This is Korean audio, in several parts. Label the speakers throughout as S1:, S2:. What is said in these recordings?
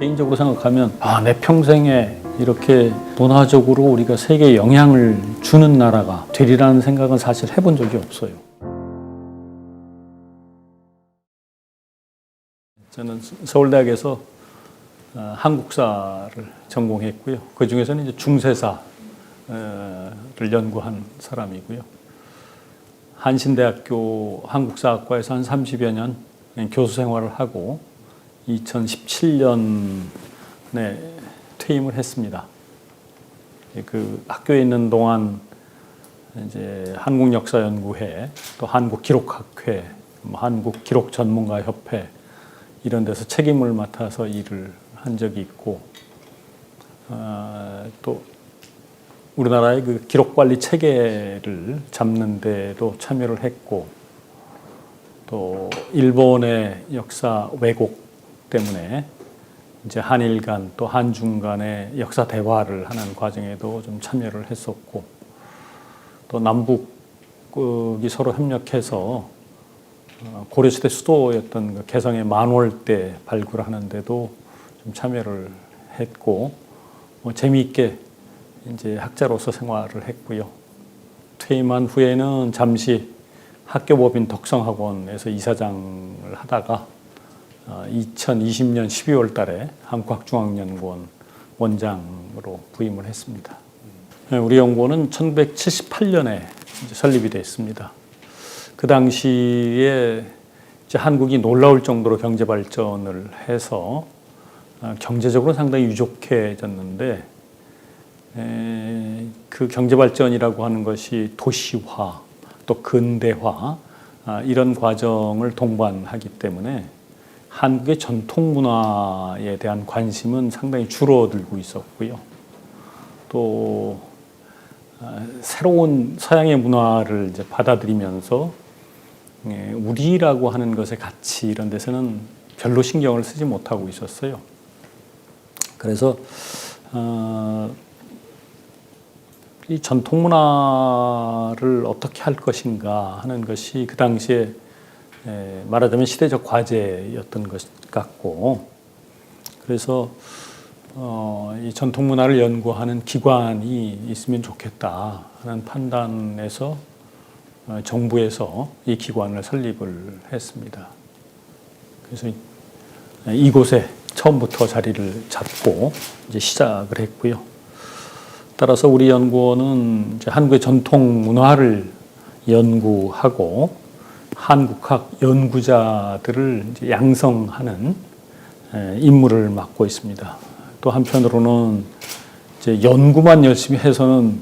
S1: 개인적으로 생각하면 아, 내 평생에 이렇게 문화적으로 우리가 세계에 영향을 주는 나라가 되리라는 생각은 사실 해본 적이 없어요. 저는 서울대학에서 어, 한국사를 전공했고요. 그 중에서는 이제 중세사를 연구한 사람이고요. 한신대학교 한국사학과에서 한 30여 년 교수 생활을 하고 2017년에 퇴임을 했습니다. 그 학교에 있는 동안 이제 한국역사연구회, 또 한국기록학회, 뭐 한국기록전문가협회 이런 데서 책임을 맡아서 일을 한 적이 있고 어, 또 우리나라의 그 기록 관리 체계를 잡는 데도 참여를 했고 또 일본의 역사 왜곡 때문에 이제 한일 간 또 한중 간의 역사 대화를 하는 과정에도 좀 참여를 했었고 또 남북이 서로 협력해서 어, 고려시대 수도였던 그 개성의 만월대 발굴하는데도 좀 참여를 했고 뭐 재미있게 이제 학자로서 생활을 했고요. 퇴임한 후에는 잠시 학교법인 덕성학원에서 이사장을 하다가 2020년 12월 달에 한국학중앙연구원 원장으로 부임을 했습니다. 네, 우리 연구원은 1978년에 설립이 됐습니다. 그 당시에 한국이 놀라울 정도로 경제 발전을 해서 어, 경제적으로 상당히 유족해졌는데 에, 그 경제 발전이라고 하는 것이 도시화 또 근대화 아, 이런 과정을 동반하기 때문에 한국의 전통 문화에 대한 관심은 상당히 줄어들고 있었고요. 또 아, 새로운 서양의 문화를 이제 받아들이면서 예, 우리라고 하는 것의 가치 이런 데서는 별로 신경을 쓰지 못하고 있었어요. 그래서 어, 이 전통 문화를 어떻게 할 것인가 하는 것이 그 당시에 에, 말하자면 시대적 과제였던 것 같고 그래서 어, 이 전통 문화를 연구하는 기관이 있으면 좋겠다 하는 판단에서 어, 정부에서 이 기관을 설립을 했습니다. 그래서 이곳에 처음부터 자리를 잡고 이제 시작을 했고요. 따라서 우리 연구원은 한국의 전통 문화를 연구하고 한국학 연구자들을 양성하는 에, 임무를 맡고 있습니다. 또 한편으로는 이제 연구만 열심히 해서는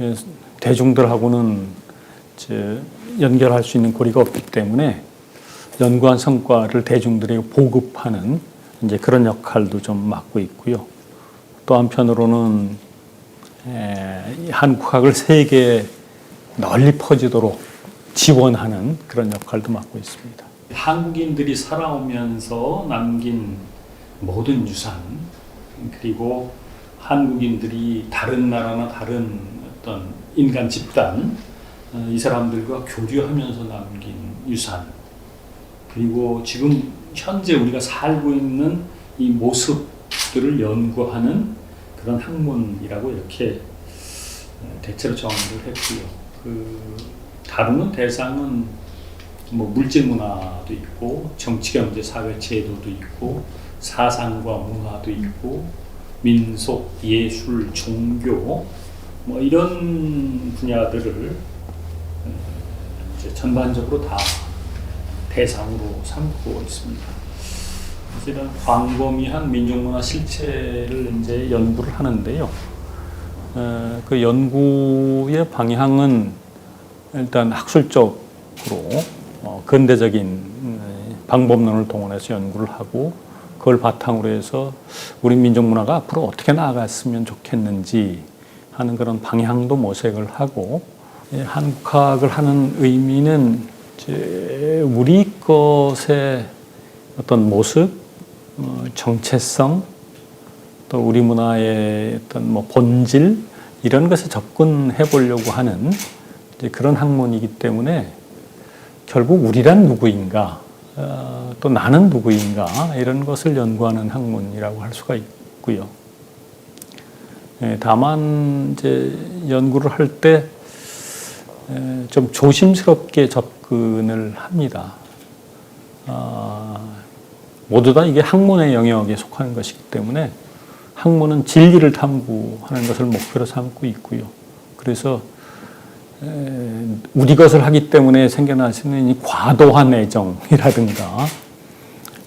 S1: 예, 대중들하고는 이제 연결할 수 있는 고리가 없기 때문에 연구한 성과를 대중들에게 보급하는 이제 그런 역할도 좀 맡고 있고요. 또 한편으로는 에, 한국학을 세계에 널리 퍼지도록 지원하는 그런 역할도 맡고 있습니다. 한국인들이 살아오면서 남긴 모든 유산 그리고 한국인들이 다른 나라나 다른 어떤 인간 집단 어, 이 사람들과 교류하면서 남긴 유산 그리고 지금 현재 우리가 살고 있는 이 모습들을 연구하는 그런 학문이라고 이렇게 어, 대체로 정의를 했고요. 그 다루는 대상은 뭐 물질 문화도 있고 정치 경제 사회 제도도 있고 사상과 문화도 있고 민속 예술 종교 뭐 이런 분야들을 어, 전반적으로 다 대상으로 삼고 있습니다. 이런 광범위한 민족문화 실체를 이제 연구를 하는데요. 어, 그 연구의 방향은 일단 학술적으로 어, 근대적인 음, 방법론을 동원해서 연구를 하고 그걸 바탕으로 해서 우리 민족 문화가 앞으로 어떻게 나아갔으면 좋겠는지 하는 그런 방향도 모색을 하고 예, 한국학을 하는 의미는 이제 우리 것의 어떤 모습, 어, 정체성, 또 우리 문화의 어떤 뭐 본질 이런 것에 접근해 보려고 하는 그런 학문이기 때문에 결국 우리란 누구인가 어, 또 나는 누구인가 이런 것을 연구하는 학문이라고 할 수가 있고요. 예, 다만 이제 연구를 할 때 좀 조심스럽게 접근을 합니다. 아, 모두 다 이게 학문의 영역에 속하는 것이기 때문에 학문은 진리를 탐구하는 것을 목표로 삼고 있고요. 그래서 에, 우리 것을 하기 때문에 생겨나시는 이 과도한 애정이라든가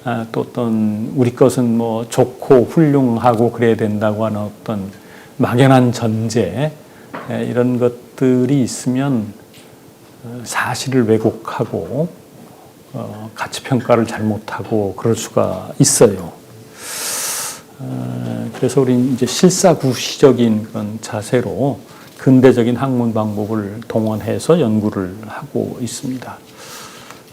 S1: 아, 또 어떤 우리 것은 뭐 좋고 훌륭하고 그래야 된다고 하는 어떤 막연한 전제 에, 이런 것들이 있으면 어, 사실을 왜곡하고 어, 가치 평가를 잘못하고 그럴 수가 있어요. 어, 그래서 우리 이제 실사구시적인 그런 자세로 근대적인 학문 방법을 동원해서 연구를 하고 있습니다.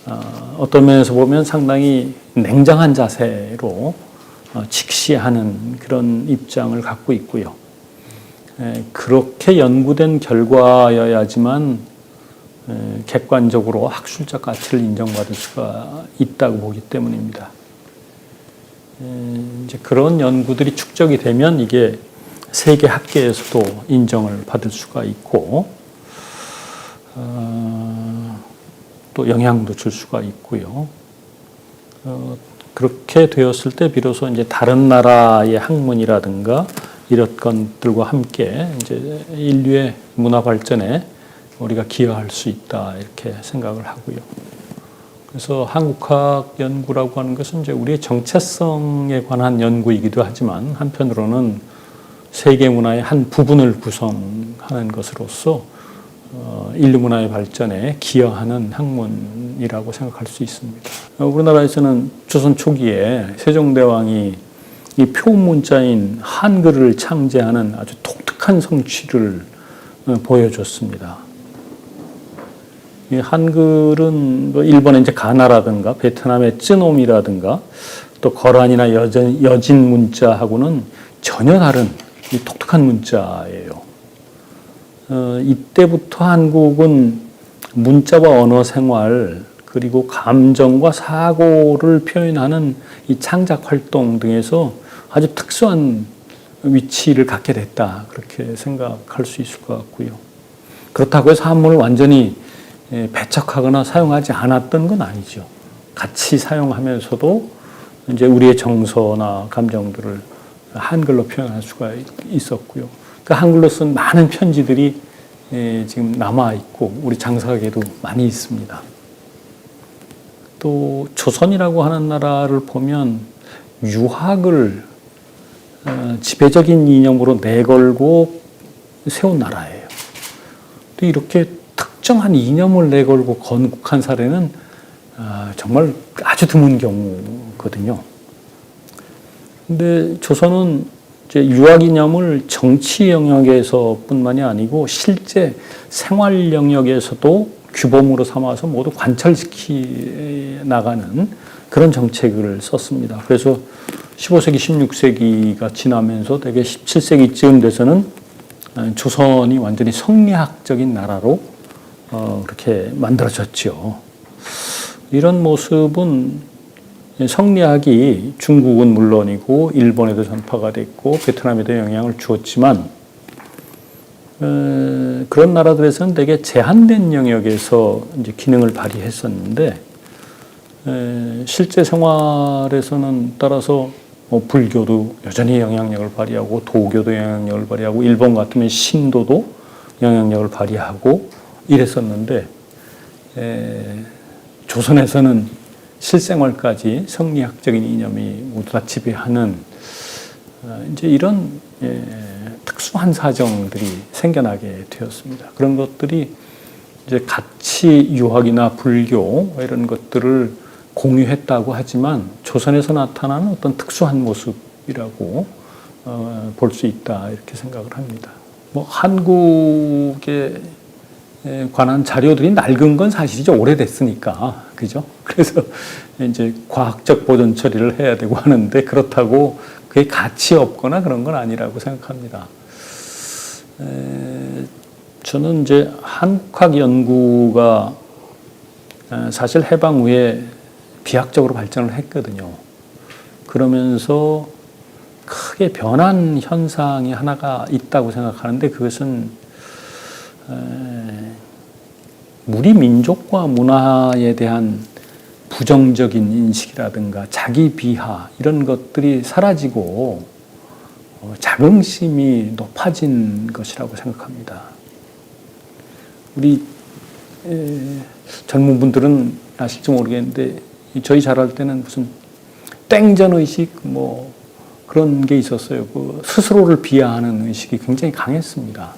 S1: 어, 어떤 면에서 보면 상당히 냉정한 자세로 어, 직시하는 그런 입장을 갖고 있고요. 에, 그렇게 연구된 결과여야지만 에, 객관적으로 학술적 가치를 인정받을 수가 있다고 보기 때문입니다. 에, 이제 그런 연구들이 축적이 되면 이게 세계 학계에서도 인정을 받을 수가 있고 어, 또 영향도 줄 수가 있고요. 어, 그렇게 되었을 때 비로소 이제 다른 나라의 학문이라든가 이런 것들과 함께 이제 인류의 문화 발전에 우리가 기여할 수 있다 이렇게 생각을 하고요. 그래서 한국학 연구라고 하는 것은 이제 우리의 정체성에 관한 연구이기도 하지만 한편으로는 세계 문화의 한 부분을 구성하는 것으로서 어, 인류 문화의 발전에 기여하는 학문이라고 생각할 수 있습니다. 어, 우리나라에서는 조선 초기에 세종대왕이 이 표문자인 한글을 창제하는 아주 독특한 성취를 어, 보여줬습니다. 이 한글은 뭐 일본의 이제 가나라든가 베트남의 쯔놈이라든가 또 거란이나 여진, 여진 문자하고는 전혀 다른 이 독특한 문자예요. 어, 이때부터 한국은 문자와 언어 생활 그리고 감정과 사고를 표현하는 이 창작 활동 등에서 아주 특수한 위치를 갖게 됐다 그렇게 생각할 수 있을 것 같고요. 그렇다고 해서 한문을 완전히 예, 배척하거나 사용하지 않았던 건 아니죠. 같이 사용하면서도 이제 우리의 정서나 감정들을 한글로 표현할 수가 있었고요. 그 한글로 쓴 많은 편지들이 예, 지금 남아 있고 우리 장사계도 많이 있습니다. 또 조선이라고 하는 나라를 보면 유학을 어, 지배적인 이념으로 내걸고 세운 나라예요. 또 이렇게 특정한 이념을 내걸고 건국한 사례는 아, 정말 아주 드문 경우거든요. 근데 조선은 이제 유학 이념을 정치 영역에서뿐만이 아니고 실제 생활 영역에서도 규범으로 삼아서 모두 관철시키 나가는 그런 정책을 썼습니다. 그래서 15세기, 16세기가 지나면서 대개 17세기쯤 돼서는 조선이 완전히 성리학적인 나라로 어, 그렇게 만들어졌죠. 이런 모습은 성리학이 중국은 물론이고 일본에도 전파가 됐고 베트남에도 영향을 주었지만 어, 그런 나라들에서는 되게 제한된 영역에서 이제 기능을 발휘했었는데 에, 실제 생활에서는 따라서 뭐 불교도 여전히 영향력을 발휘하고 도교도 영향력을 발휘하고 일본 같으면 신도도 영향력을 발휘하고 이랬었는데 에, 조선에서는 실생활까지 성리학적인 이념이 모두 다 지배하는 어, 이제 이런 예, 특수한 사정들이 생겨나게 되었습니다. 그런 것들이 이제 같이 유학이나 불교 이런 것들을 공유했다고 하지만 조선에서 나타나는 어떤 특수한 모습이라고 어, 볼 수 있다 이렇게 생각을 합니다. 뭐 한국의 관한 자료들이 낡은 건 사실이죠. 오래됐으니까. 그죠? 그래서 이제 과학적 보존 처리를 해야 되고 하는데 그렇다고 그게 가치 없거나 그런 건 아니라고 생각합니다. 에, 저는 이제 한국학 연구가 사실 해방 후에 비약적으로 발전을 했거든요. 그러면서 크게 변한 현상이 하나가 있다고 생각하는데 그것은 에, 우리 민족과 문화에 대한 부정적인 인식이라든가 자기 비하 이런 것들이 사라지고 어, 자긍심이 높아진 것이라고 생각합니다. 우리 에, 젊은 분들은 아실지 모르겠는데 저희 자랄 때는 무슨 땡전 의식 뭐 그런 게 있었어요. 그 스스로를 비하하는 의식이 굉장히 강했습니다.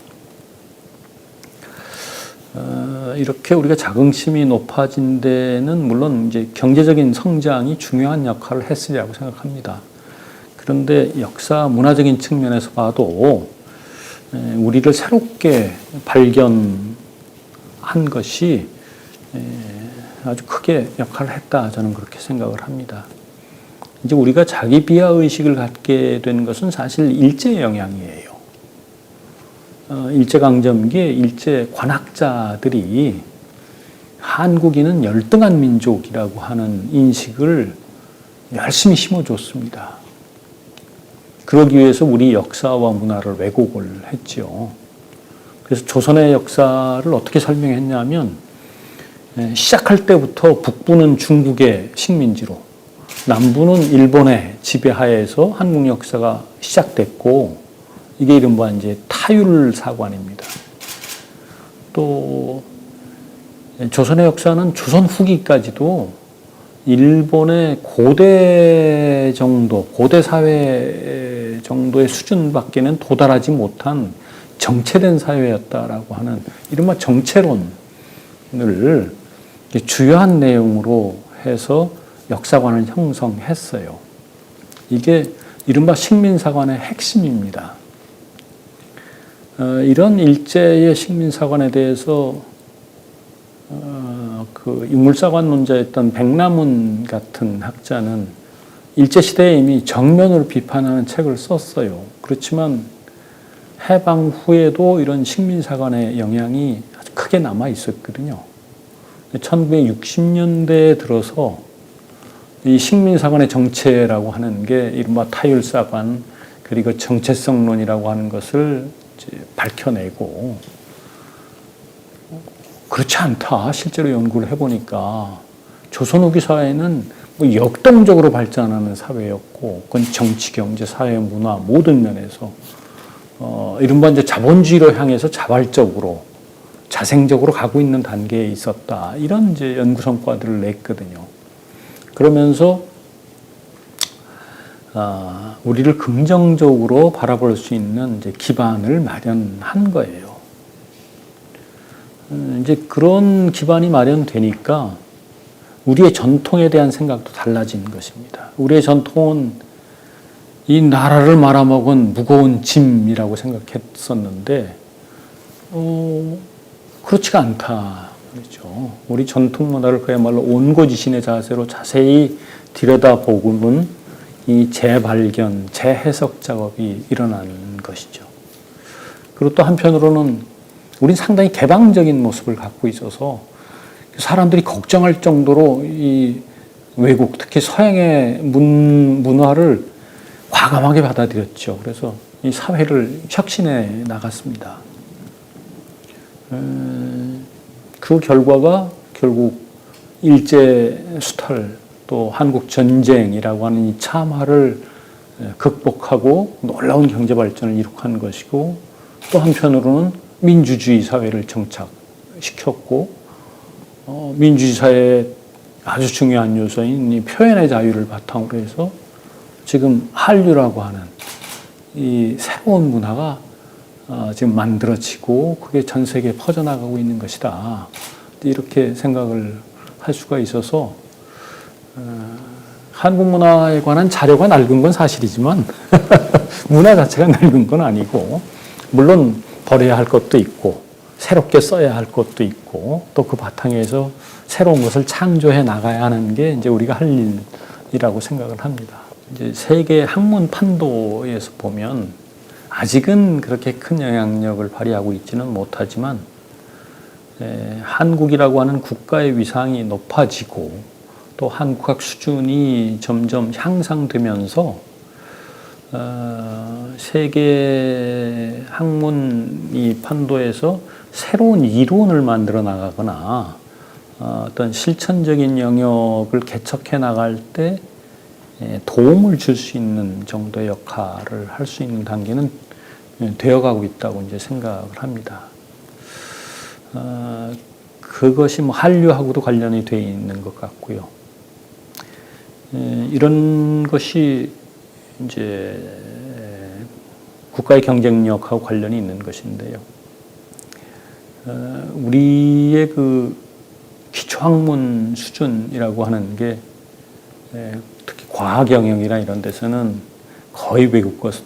S1: 어, 이렇게 우리가 자긍심이 높아진 데는 물론 이제 경제적인 성장이 중요한 역할을 했으리라고 생각합니다. 그런데 역사 문화적인 측면에서 봐도 에, 우리를 새롭게 발견한 것이 에, 아주 크게 역할을 했다 저는 그렇게 생각을 합니다. 이제 우리가 자기 비하 의식을 갖게 된 것은 사실 일제 영향이에요. 어, 일제 강점기에 일제 관학자들이 한국인은 열등한 민족이라고 하는 인식을 열심히 심어줬습니다. 그러기 위해서 우리 역사와 문화를 왜곡을 했죠. 그래서 조선의 역사를 어떻게 설명했냐면 예, 시작할 때부터 북부는 중국의 식민지로 남부는 일본의 지배하에서 한국 역사가 시작됐고 이게 이른바 이제 타율 사관입니다. 또 조선의 역사는 조선 후기까지도 일본의 고대 정도, 고대 사회 정도의 수준밖에는 도달하지 못한 정체된 사회였다라고 하는 이른바 정체론을 주요한 내용으로 해서 역사관을 형성했어요. 이게 이른바 식민사관의 핵심입니다. 어, 이런 일제의 식민사관에 대해서 어, 그 인물사관 논자였던 백남훈 같은 학자는 일제시대에 이미 정면으로 비판하는 책을 썼어요. 그렇지만 해방 후에도 이런 식민사관의 영향이 아주 크게 남아 있었거든요. 1960년대에 들어서 이 식민사관의 정체라고 하는 게 이른바 타율사관 그리고 정체성론이라고 하는 것을 밝혀내고 그렇지 않다. 실제로 연구를 해보니까 조선 후기 사회는 뭐 역동적으로 발전하는 사회였고 그건 정치, 경제, 사회, 문화 모든 면에서 어, 이른바 이제 자본주의로 향해서 자발적으로 자생적으로 가고 있는 단계에 있었다. 이런 이제 연구 성과들을 냈거든요. 그러면서 아, 우리를 긍정적으로 바라볼 수 있는 이제 기반을 마련한 거예요. 음, 이제 그런 기반이 마련되니까 우리의 전통에 대한 생각도 달라진 것입니다. 우리의 전통은 이 나라를 말아먹은 무거운 짐이라고 생각했었는데, 어, 그렇지가 않다. 그렇죠. 우리 전통 문화를 그야말로 온고지신의 자세로 자세히 들여다보고는 이 재발견, 재해석 작업이 일어나는 것이죠. 그리고 또 한편으로는 우린 상당히 개방적인 모습을 갖고 있어서 사람들이 걱정할 정도로 이 외국, 특히 서양의 문, 문화를 과감하게 받아들였죠. 그래서 이 사회를 혁신해 나갔습니다. 그 결과가 결국 일제 수탈 또 한국 전쟁이라고 하는 이 참화를 극복하고 놀라운 경제 발전을 이룩한 것이고 또 한편으로는 민주주의 사회를 정착시켰고 어, 민주주의 사회의 아주 중요한 요소인 이 표현의 자유를 바탕으로 해서 지금 한류라고 하는 이 새로운 문화가 어, 지금 만들어지고 그게 전 세계에 퍼져나가고 있는 것이다. 이렇게 생각을 할 수가 있어서 어, 한국 문화에 관한 자료가 낡은 건 사실이지만 문화 자체가 낡은 건 아니고 물론 버려야 할 것도 있고 새롭게 써야 할 것도 있고 또 그 바탕에서 새로운 것을 창조해 나가야 하는 게 이제 우리가 할 일이라고 생각을 합니다. 이제 세계 학문 판도에서 보면 아직은 그렇게 큰 영향력을 발휘하고 있지는 못하지만 에, 한국이라고 하는 국가의 위상이 높아지고 또 한국학 수준이 점점 향상되면서 어, 세계 학문 이 판도에서 새로운 이론을 만들어 나가거나 어, 어떤 실천적인 영역을 개척해 나갈 때 예, 도움을 줄 수 있는 정도의 역할을 할 수 있는 단계는 예, 되어가고 있다고 이제 생각을 합니다. 어, 그것이 뭐 한류하고도 관련이 돼 있는 것 같고요. 예, 이런 것이 이제 국가의 경쟁력하고 관련이 있는 것인데요. 어, 우리의 그 기초학문 수준이라고 하는 게 예, 특히 과학 영역이나 이런 데서는 거의 외국 것을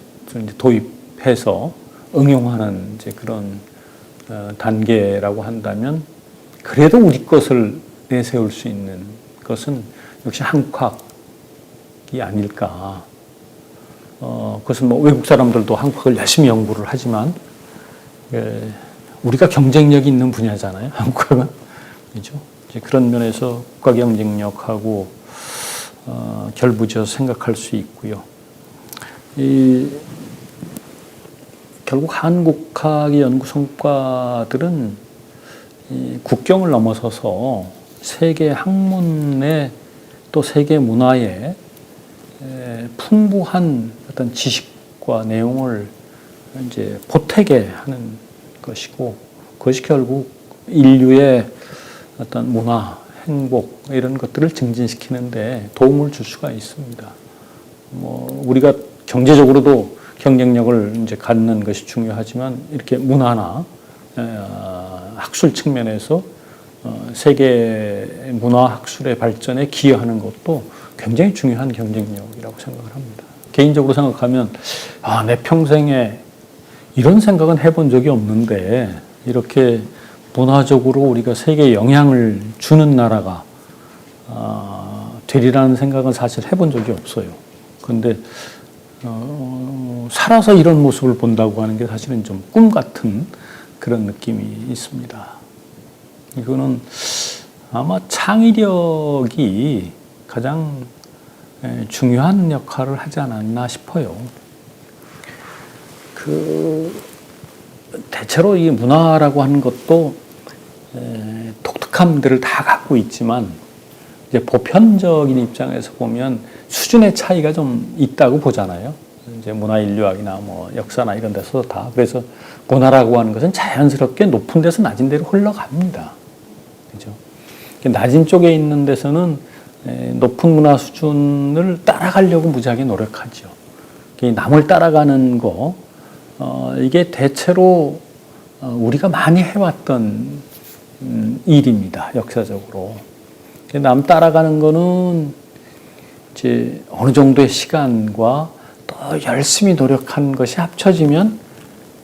S1: 도입해서 응용하는 이제 그런 어, 단계라고 한다면 그래도 우리 것을 내세울 수 있는 것은 역시 한국학 이 아닐까. 어, 그것은 뭐 외국 사람들도 한국학을 열심히 연구를 하지만 예, 우리가 경쟁력이 있는 분야잖아요. 한국학은 그죠? 이제 그런 면에서 국가 경쟁력하고 어, 결부지어서 생각할 수 있고요. 이, 결국 한국학의 연구 성과들은 이 국경을 넘어서서 세계 학문의 또 세계 문화의 에, 풍부한 어떤 지식과 내용을 이제 보태게 하는 것이고 그것이 결국 인류의 어떤 문화, 행복 이런 것들을 증진시키는데 도움을 줄 수가 있습니다. 뭐 우리가 경제적으로도 경쟁력을 이제 갖는 것이 중요하지만 이렇게 문화나 어, 학술 측면에서 어, 세계 문화 학술의 발전에 기여하는 것도 굉장히 중요한 경쟁력이라고 생각을 합니다. 개인적으로 생각하면 아, 내 평생에 이런 생각은 해본 적이 없는데 이렇게 문화적으로 우리가 세계에 영향을 주는 나라가 어, 되리라는 생각은 사실 해본 적이 없어요. 그런데 어, 살아서 이런 모습을 본다고 하는 게 사실은 좀 꿈 같은 그런 느낌이 있습니다. 이거는 아마 창의력이 가장 에, 중요한 역할을 하지 않았나 싶어요. 그 대체로 이 문화라고 하는 것도 에, 독특함들을 다 갖고 있지만 이제 보편적인 입장에서 보면 수준의 차이가 좀 있다고 보잖아요. 이제 문화 인류학이나 뭐 역사나 이런 데서 다 그래서 문화라고 하는 것은 자연스럽게 높은 데서 낮은 데로 흘러갑니다. 그죠? 낮은 쪽에 있는 데서는 에, 높은 문화 수준을 따라가려고 무지하게 노력하죠. 남을 따라가는 거, 어, 이게 대체로 어, 우리가 많이 해왔던 음, 일입니다. 역사적으로. 남 따라가는 거는 이제 어느 정도의 시간과 또 열심히 노력한 것이 합쳐지면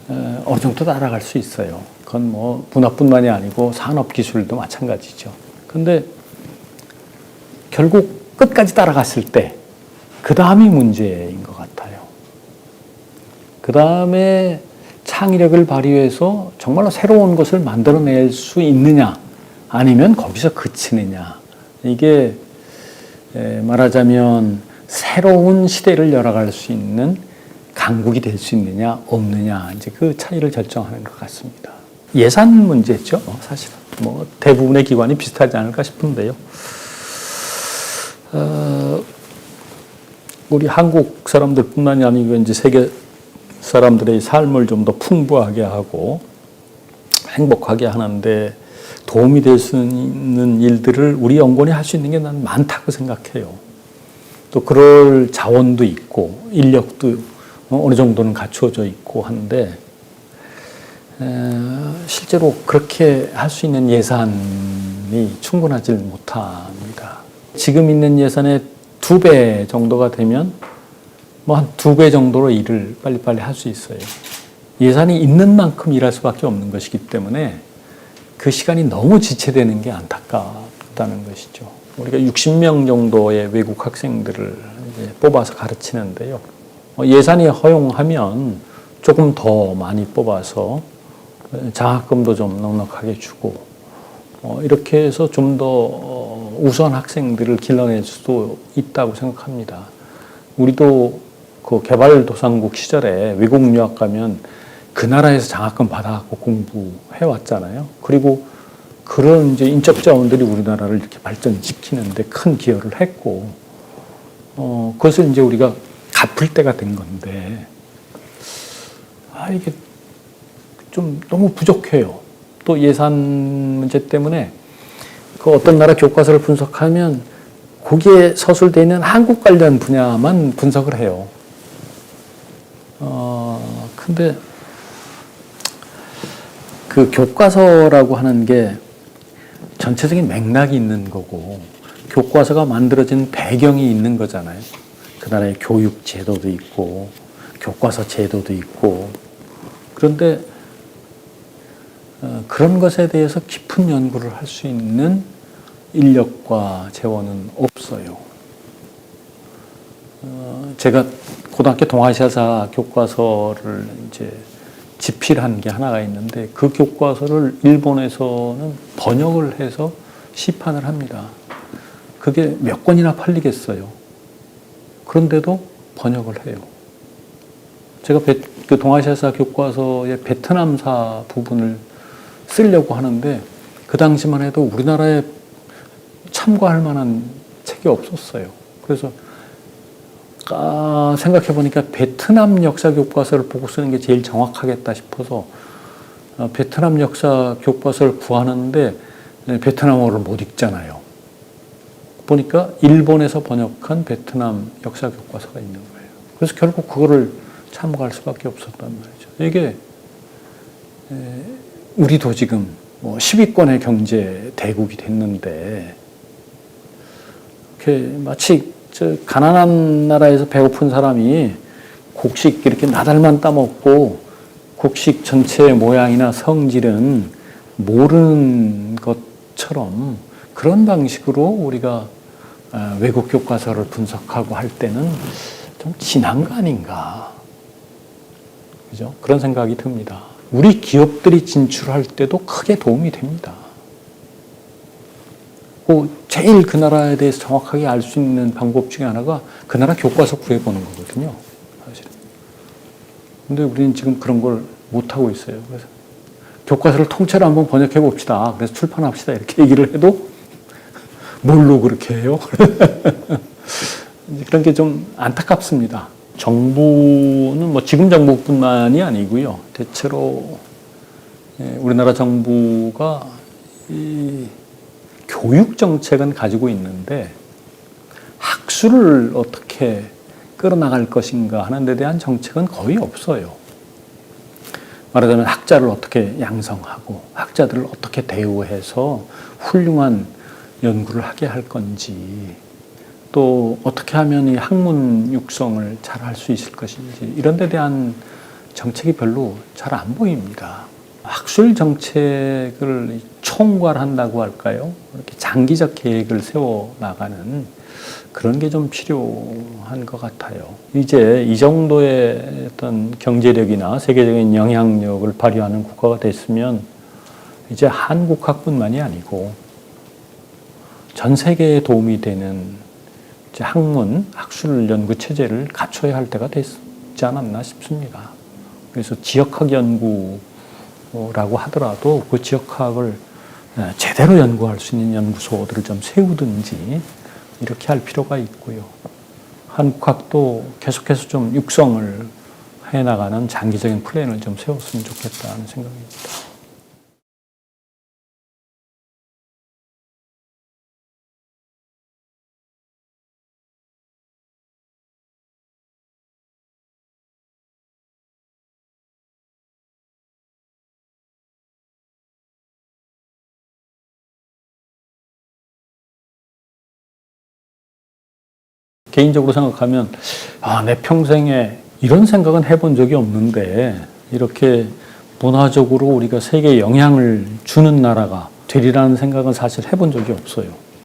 S1: 어, 어느 정도 따라갈 수 있어요. 그건 뭐 문화뿐만이 아니고 산업 기술도 마찬가지죠. 근데 결국 끝까지 따라갔을 때 그 다음이 문제인 것 같아요. 그 다음에 창의력을 발휘해서 정말로 새로운 것을 만들어낼 수 있느냐, 아니면 거기서 그치느냐. 이게 말하자면 새로운 시대를 열어갈 수 있는 강국이 될 수 있느냐, 없느냐, 이제 그 차이를 결정하는 것 같습니다. 예산 문제죠, 사실은. 뭐 대부분의 기관이 비슷하지 않을까 싶은데요. 어, 우리 한국 사람들뿐만이 아니고 이제 세계 사람들의 삶을 좀 더 풍부하게 하고 행복하게 하는데 도움이 될 수 있는 일들을 우리 연구원이 할 수 있는 게 난 많다고 생각해요. 또 그럴 자원도 있고 인력도 어느 정도는 갖추어져 있고 한데 실제로 그렇게 할 수 있는 예산이 충분하지 못합니다. 지금 있는 예산의 두 배 정도가 되면 뭐 한 두 배 정도로 일을 빨리빨리 할 수 있어요. 예산이 있는 만큼 일할 수밖에 없는 것이기 때문에 그 시간이 너무 지체되는 게 안타깝다는 것이죠. 우리가 60명 정도의 외국 학생들을 뽑아서 가르치는데요. 어, 예산이 허용하면 조금 더 많이 뽑아서 장학금도 좀 넉넉하게 주고 어, 이렇게 해서 좀더 우수한 학생들을 길러낼 수도 있다고 생각합니다. 우리도 그 개발도상국 시절에 외국 유학 가면 그 나라에서 장학금 받아갖고 공부해 왔잖아요. 그리고 그런 이제 인적 자원들이 우리나라를 이렇게 발전시키는데 큰 기여를 했고, 어, 그것을 이제 우리가 갚을 때가 된 건데, 아, 이게 좀 너무 부족해요. 또 예산 문제 때문에 그 어떤 나라 교과서를 분석하면 거기에 서술되어 있는 한국 관련 분야만 분석을 해요. 어, 근데 그 교과서라고 하는 게 전체적인 맥락이 있는 거고 교과서가 만들어진 배경이 있는 거잖아요. 그 나라의 교육 제도도 있고 교과서 제도도 있고 그런데 어, 그런 것에 대해서 깊은 연구를 할 수 있는 인력과 재원은 없어요. 어, 제가 고등학교 동아시아사 교과서를 이제 집필한 게 하나가 있는데 그 교과서를 일본에서는 번역을 해서 시판을 합니다. 그게 몇 권이나 팔리겠어요. 그런데도 번역을 해요. 제가 베, 그 동아시아사 교과서의 베트남사 부분을 쓰려고 하는데 그 당시만 해도 우리나라에 참고할 만한 책이 없었어요. 그래서 아, 생각해 보니까 베트남 역사 교과서를 보고 쓰는 게 제일 정확하겠다 싶어서 어, 베트남 역사 교과서를 구하는데 네, 베트남어를 못 읽잖아요. 보니까 일본에서 번역한 베트남 역사 교과서가 있는 거예요. 그래서 결국 그거를 참고할 수밖에 없었단 말이죠. 이게 에, 우리도 지금 뭐 10위권의 경제 대국이 됐는데 이렇게 마치 저 가난한 나라에서 배고픈 사람이 곡식 이렇게 나달만 따먹고 곡식 전체의 모양이나 성질은 모르는 것처럼 그런 방식으로 우리가 아, 외국 교과서를 분석하고 할 때는 좀 지난 거 아닌가. 그죠? 그런 생각이 듭니다. 우리 기업들이 진출할 때도 크게 도움이 됩니다. 그 제일 그 나라에 대해서 정확하게 알 수 있는 방법 중에 하나가 그 나라 교과서 구해보는 거거든요. 사실은. 근데 우리는 지금 그런 걸 못하고 있어요. 그래서 교과서를 통째로 한번 번역해 봅시다. 그래서 출판합시다. 이렇게 얘기를 해도 뭘로 그렇게 해요? 그런 게 좀 안타깝습니다. 정부는 뭐 지금 정부뿐만이 아니고요. 대체로 예, 우리나라 정부가 이 교육 정책은 가지고 있는데 학술을 어떻게 끌어나갈 것인가 하는 데 대한 정책은 거의 없어요. 말하자면 학자를 어떻게 양성하고 학자들을 어떻게 대우해서 훌륭한 연구를 하게 할 건지 또 어떻게 하면 이 학문 육성을 잘 할 수 있을 것인지 이런 데 대한 정책이 별로 잘 안 보입니다. 학술 정책을 총괄한다고 할까요? 이렇게 장기적 계획을 세워 나가는 그런 게 좀 필요한 것 같아요. 이제 이 정도의 어떤 경제력이나 세계적인 영향력을 발휘하는 국가가 됐으면 이제 한국학뿐만이 아니고 전 세계에 도움이 되는 이제 학문, 학술 연구 체제를 갖춰야 할 때가 됐지 않았나 싶습니다. 그래서 지역학 연구라고 하더라도 그 지역학을 제대로 연구할 수 있는 연구소들을 좀 세우든지 이렇게 할 필요가 있고요. 한국학도 계속해서 좀 육성을 해나가는 장기적인 플랜을 좀 세웠으면 좋겠다는 생각입니다. 개인적으로 생각하면 아, 내 평생에 이런 생각은 해본 적이 없는데 이렇게 문화적으로 우리가 세계에 영향을 주는 나라가 되리라는 생각은 사실 해본 적이 없어요.